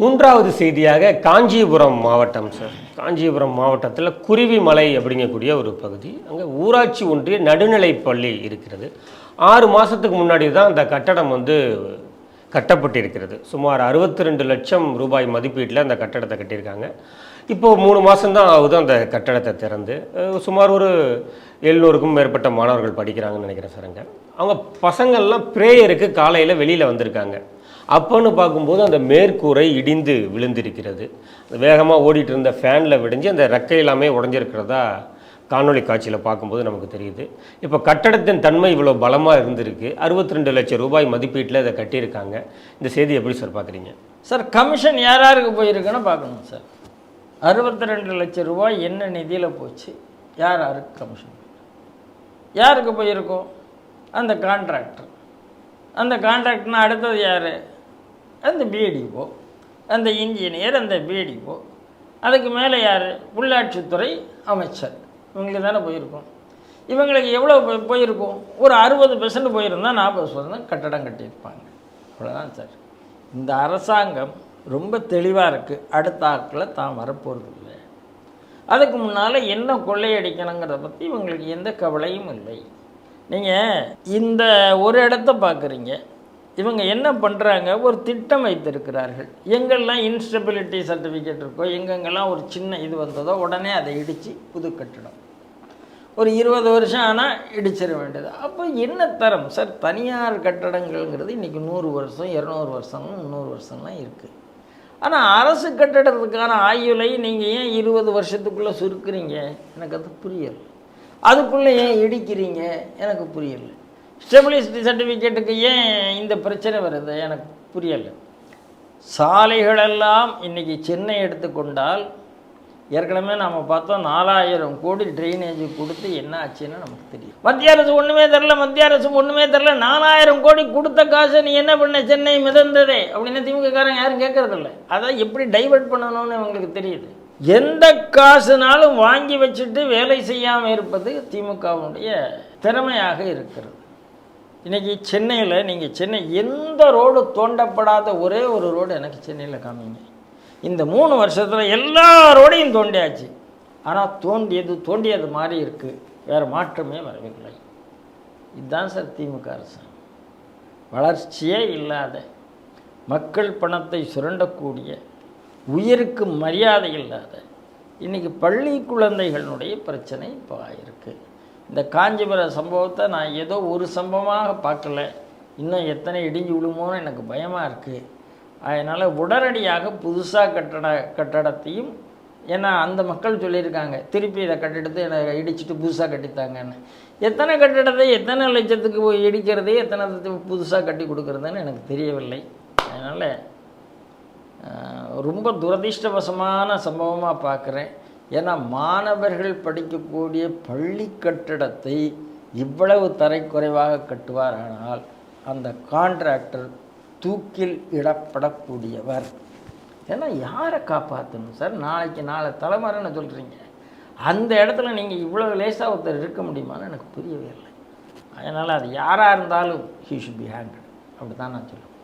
மூன்றாவது செய்தியாக காஞ்சிபுரம் மாவட்டம் சார். காஞ்சிபுரம் மாவட்டத்தில் குருவிமலை அப்படிங்கக்கூடிய ஒரு பகுதி. அங்கே ஊராட்சி ஒன்றிய நடுநிலைப்பள்ளி இருக்கிறது. ஆறு மாதத்துக்கு முன்னாடி தான் அந்த கட்டடம் வந்து கட்டப்பட்டிருக்கிறது. சுமார் அறுபத்தி ரெண்டு லட்சம் ரூபாய் மதிப்பீட்டில் அந்த கட்டடத்தை கட்டியிருக்காங்க. இப்போது மூணு மாதம்தான் ஆகுது அந்த கட்டடத்தை திறந்து. சுமார் ஒரு எழுநூறுக்கும் மேற்பட்ட மாணவர்கள் படிக்கிறாங்கன்னு நினைக்கிறேன் சார் அங்கே. அவங்க பசங்கள்லாம் ப்ரேயருக்கு காலையில் வெளியில் வந்திருக்காங்க. அப்போன்னு பார்க்கும்போது அந்த மேற்கூரை இடிந்து விழுந்திருக்கிறது. வேகமாக ஓடிட்டு இருந்த ஃபேனில் விடிஞ்சு அந்த ரெக்கை எல்லாமே உடஞ்சிருக்கிறதா காணொளி காட்சியில் பார்க்கும்போது நமக்கு தெரியுது. இப்போ கட்டடத்தின் தன்மை இவ்வளோ பலமாக இருந்திருக்கு. அறுபத்தி ரெண்டு லட்சம் ரூபாய் மதிப்பீட்டில் இதை கட்டியிருக்காங்க. இந்த செய்தி எப்படி சார் பார்க்குறீங்க? சார் கமிஷன் யார் யாருக்கு போயிருக்குன்னு பார்க்கணும் சார். அறுபத்தி ரெண்டு லட்சம் ரூபாய் என்ன நிதியில் போச்சு? யார் யாருக்கு கமிஷன் யாருக்கு போயிருக்கோம்? அந்த கான்ட்ராக்டர் அந்த கான்ட்ராக்டர்னா அடுத்தது யார்? அந்த பிடிஓ அந்த இன்ஜினியர் அந்த பிடிஓ அதுக்கு மேலே யார்? உள்ளாட்சித்துறை அமைச்சர். இவங்களுக்கு தானே போயிருக்கோம். இவங்களுக்கு எவ்வளோ போய்- போயிருக்கும்? ஒரு அறுபது பெர்சன்ட் போயிருந்தால் நாற்பது சதவீதம் கட்டடம் கட்டியிருப்பாங்க. அவ்வளோதான் சார். இந்த அரசாங்கம் ரொம்ப தெளிவாக இருக்குது அடுத்த ஆக்கில் தான் வரப்போகிறது இல்லை. அதுக்கு முன்னால் என்ன கொள்ளையடிக்கணுங்கிறத பற்றி இவங்களுக்கு எந்த கவலையும் இல்லை. நீங்கள் இந்த ஒரு இடத்த பார்க்குறீங்க இவங்க என்ன பண்ணுறாங்க ஒரு திட்டம் வைத்திருக்கிறார்கள். எங்கெல்லாம் இன்ஸ்டபிலிட்டி சர்டிஃபிகேட் இருக்கோ எங்கெங்கெல்லாம் ஒரு சின்ன இது வந்ததோ உடனே அதை இடித்து புது கட்டிடம். ஒரு இருபது வருஷம் ஆனால் இடிச்சிட வேண்டியது. அப்போ என்ன தரம்? சார் தனியார் கட்டடங்கள்ங்கிறது இன்றைக்கி நூறு வருஷம் இரநூறு வருஷம் முந்நூறு வருஷம்லாம் இருக்குது ஆனால் அரசு கட்டடத்துக்கான ஆயுளை நீங்கள் ஏன் இருபது வருஷத்துக்குள்ளே சுருக்குறீங்க? எனக்கு அது புரியலை. அதுக்குள்ளே ஏன் இடிக்கிறீங்க? எனக்கு புரியலை. ஸ்டெபிலிசிட்டி சர்டிஃபிகேட்டுக்கு ஏன் இந்த பிரச்சனை வருது? எனக்கு புரியலை. சாலைகளெல்லாம் இன்றைக்கி சென்னை எடுத்துக்கொண்டால் ஏற்கனவே நாம் பார்த்தோம் நாலாயிரம் கோடி ட்ரைனேஜ் கொடுத்து என்ன ஆச்சுன்னு நமக்கு தெரியும். மத்திய அரசு ஒன்றுமே தெரில மத்திய அரசு ஒன்றுமே தெரில. நாலாயிரம் கோடி கொடுத்த காசை நீ என்ன பண்ண? சென்னை மிதந்ததே. அப்படின்னு திமுககாரன் யாரும் கேட்கறதில்ல. அதை எப்படி டைவர்ட் பண்ணணும்னு அவங்களுக்கு தெரியுது. எந்த காசுனாலும் வாங்கி வச்சுட்டு வேலை செய்யாமல் இருப்பது திமுகவுடைய திறமையாக இருக்கிறது. இன்றைக்கி சென்னையில் நீங்கள் சென்னை எந்த ரோடு தோண்டப்படாத ஒரே ஒரு ரோடு எனக்கு சென்னையில் காமிங்க. இந்த மூணு வருஷத்தில் எல்லா ரோடையும் தோண்டியாச்சு. ஆனால் தோண்டியது தோண்டியது மாதிரி இருக்குது வேறு மாற்றமே வரவில்லை. இதுதான் சார் திமுக அரசு. வளர்ச்சியே இல்லாத மக்கள் பணத்தை சுரண்டக்கூடிய உயிருக்கு மரியாதை இல்லாத இன்றைக்கி பள்ளி குழந்தைகளுடைய பிரச்சனை இப்போ இருக்குது இந்த காஞ்சிபுரம் சம்பவத்தை நான் ஏதோ ஒரு சம்பவமாக பார்க்கல. இன்னும் எத்தனை இடிஞ்சு விழுமோன்னு எனக்கு பயமாக இருக்குது அதனால் உடனடியாக புதுசாக கட்டட கட்டடத்தையும் ஏன்னா அந்த மக்கள் சொல்லியிருக்காங்க திருப்பி இதை கட்டிடத்தை என்னை இடிச்சிட்டு புதுசாக கட்டித்தாங்கன்னு. எத்தனை கட்டிடத்தை எத்தனை லட்சத்துக்கு போய் இடிக்கிறது எத்தனை புதுசாக கட்டி கொடுக்குறதுன்னு எனக்கு தெரியவில்லை. அதனால் ரொம்ப துரதிர்ஷ்டவசமான சம்பவமாக பார்க்குறேன். ஏன்னா மாணவர்கள் படிக்கக்கூடிய பள்ளி கட்டிடத்தை இவ்வளவு தரைக்குறைவாக கட்டுவாரானால் அந்த கான்ட்ராக்டர் தூக்கில் இடப்படக்கூடியவர். ஏன்னா யாரை காப்பாற்றணும் சார் நாளைக்கு நாளை தலைமுறைன்னு சொல்கிறீங்க அந்த இடத்துல நீங்கள் இவ்வளோ லேசாக ஒருத்தர் இருக்க முடியுமான்னு எனக்கு புரியவே இல்லை. அதனால் அது யாராக இருந்தாலும் ஹீ ஷுட் பி ஹேண்டட் அப்படி தான் நான் சொல்லுவேன்.